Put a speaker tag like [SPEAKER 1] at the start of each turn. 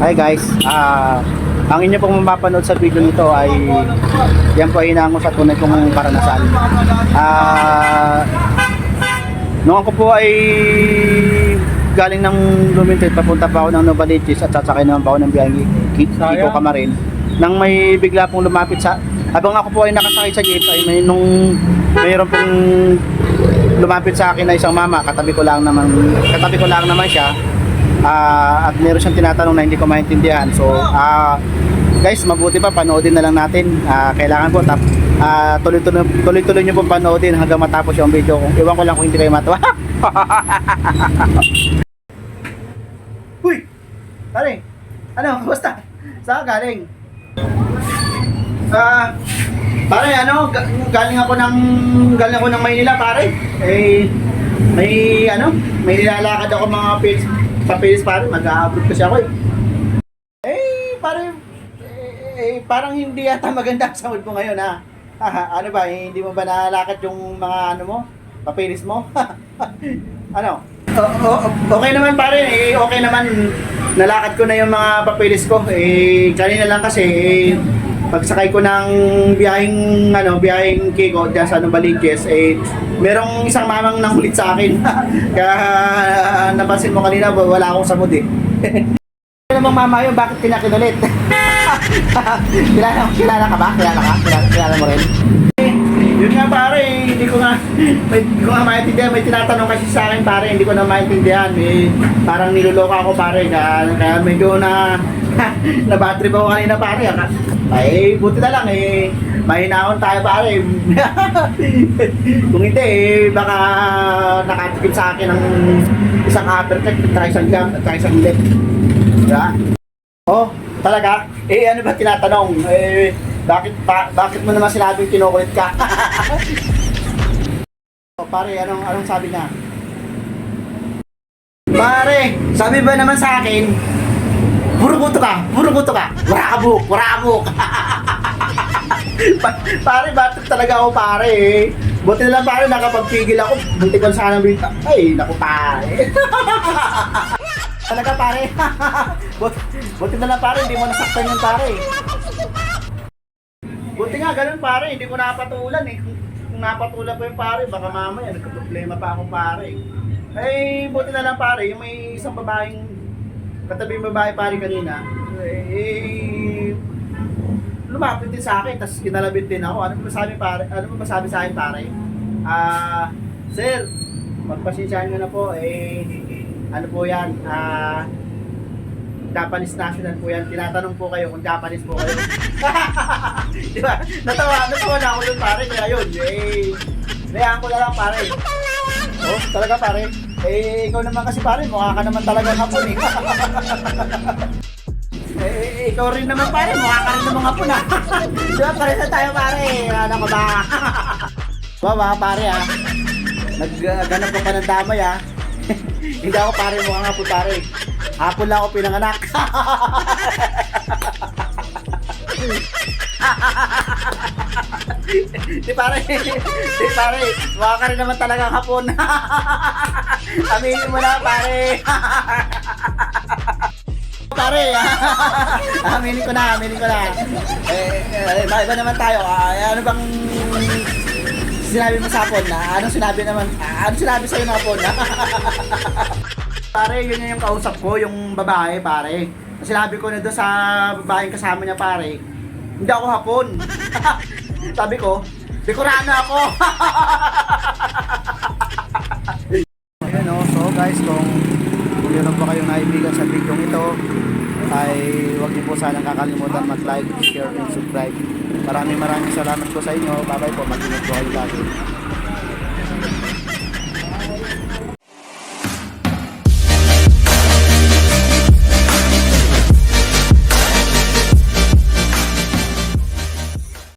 [SPEAKER 1] Hi guys, ah ang inyo pong mapapanood sa video nito ay yan po ay inaango sa tunay kong karanasan. Ah noong ako po ay galing ng Luminted, papunta pa ako ng Novaliches at sasakay naman pa ako ng biyaheng Ki- Kiko. Kamarin. Nang may bigla pong lumapit sa habang ako po ay nakasakay sa jeep ay may nung mayroon pong lumapit sa akin na isang mama, katabi ko lang naman, katabi ko lang naman siya. Ah, at meron siyang tinatanong na hindi ko maintindihan. So, ah, guys, mabuti pa panoodin na lang natin. Ah, kailangan po tap ah, tuloy-tuloy tuloy-tuloy niyo po panoodin hanggang matapos yung video. Kung iwan ko lang kung hindi kayo matawa. Uy! Pare, ano, kumusta? Saan galing? Ah, pare, ano, ga- galing ako ng galing ako ng Maynila, pare. Eh may ano, may nilalakad ako mga pills, papilis pare, mag-a-upload kasi ako eh. Eh, pare, eh, eh, parang hindi yata maganda ang sound mo ngayon ha. ano ba, eh, hindi mo ba nalalakad yung mga ano mo, papilis mo? ano? O- okay naman pare, eh, okay naman. Nalakad ko na yung mga papilis ko. Eh, kanina lang kasi, eh, pagsakay ko ng biyaheng ano, biyaheng Kiko diyan sa Novaliches eh merong isang mamang nangulit sa akin. Kaya napansin mo kanina wala akong samod eh. Namang mama yun, bakit kinakinulit? kilala, kilala ka ba? Kilala ka? Kilala, kilala mo rin? Yun nga pare, hindi ko nga, may, hindi ko nga maintindihan, may tinatanong kasi sa akin pare, hindi ko na maintindihan, eh, parang niluloka ako pare, kaya, kaya medyo na, na battery ba ako kanina pare, ah. Ay buti na lang eh, mahinahon tayo pare, kung hindi eh, baka nakatikim sa akin ng isang uppercut, at isang jump, at isang left, diba? Oh, talaga? Eh, ano ba tinatanong? Eh, bakit pa, bakit mo naman sinabing kinukulit ka? oh, pare, anong anong sabi niya? Pare, sabi ba naman sa akin, puro buto ka, puro buto ka, warakabuk. Pa- pare, batok talaga ako pare eh. Buti na lang pare, nakapagpigil ako. Bunti ko sana bita. Ay, naku pare. Talaga pare. buti, buti na lang pare, hindi mo nasaktan yung pare. Buti nga ganun pare, hindi ko napatulan eh. Kung, napatulan ko yung pare, baka mamaya nagka-problema pa ako pare. Eh, buti na lang pare, yung may isang babaeng katabi yung babae pare kanina, eh, lumapit din sa akin, tapos kinalabit din ako. Ano masabi pare? Ano ba masabi sa akin pare? Ah, sir, magpasensyahan nyo na po, eh, ano po yan, ah, Japanese national po yan. Tinatanong po kayo kung Japanese po kayo. Di ba? Natawa, natawa na ako dun pare, kaya yun, eh, Layaan ko na lang pare. Oh, talaga pare. Eh, ikaw naman kasi pare, mukha ka naman talagang hapon eh. eh, ikaw rin naman pare, mukha ka rin naman hapon ah. Di ba, pare na tayo pare. Ano ka ba? Ba ba, pare ah. Nagganap ka pa ng damay ah. Hindi ako pare mukhang hapon pare. Hapon lang ako pinanganak. Di pare, di pare, mukha ka rin naman talagang hapon. Aminin mo na pare. pare, aminin ko na, aminin ko na. Eh, eh, iba naman tayo. Ah, ano bang sinabi mo sa hapon na? Anong sinabi naman? Ah, Ano sinabi sa'yo ng hapon na? pare, yun yung kausap ko, yung babae, pare. Sinabi ko na doon sa babaeng kasama niya, pare. Hindi ako hapon. Sabi ko, dekorano ako. Ayun o, so guys, kung, kung meron pa kayong naibigan sa video ito, ay huwag niyo po sanang kakalimutan mag-like, share, and subscribe. Maraming maraming salamat po sa inyo. Bye-bye po. Mag-ingat po kayo lagi.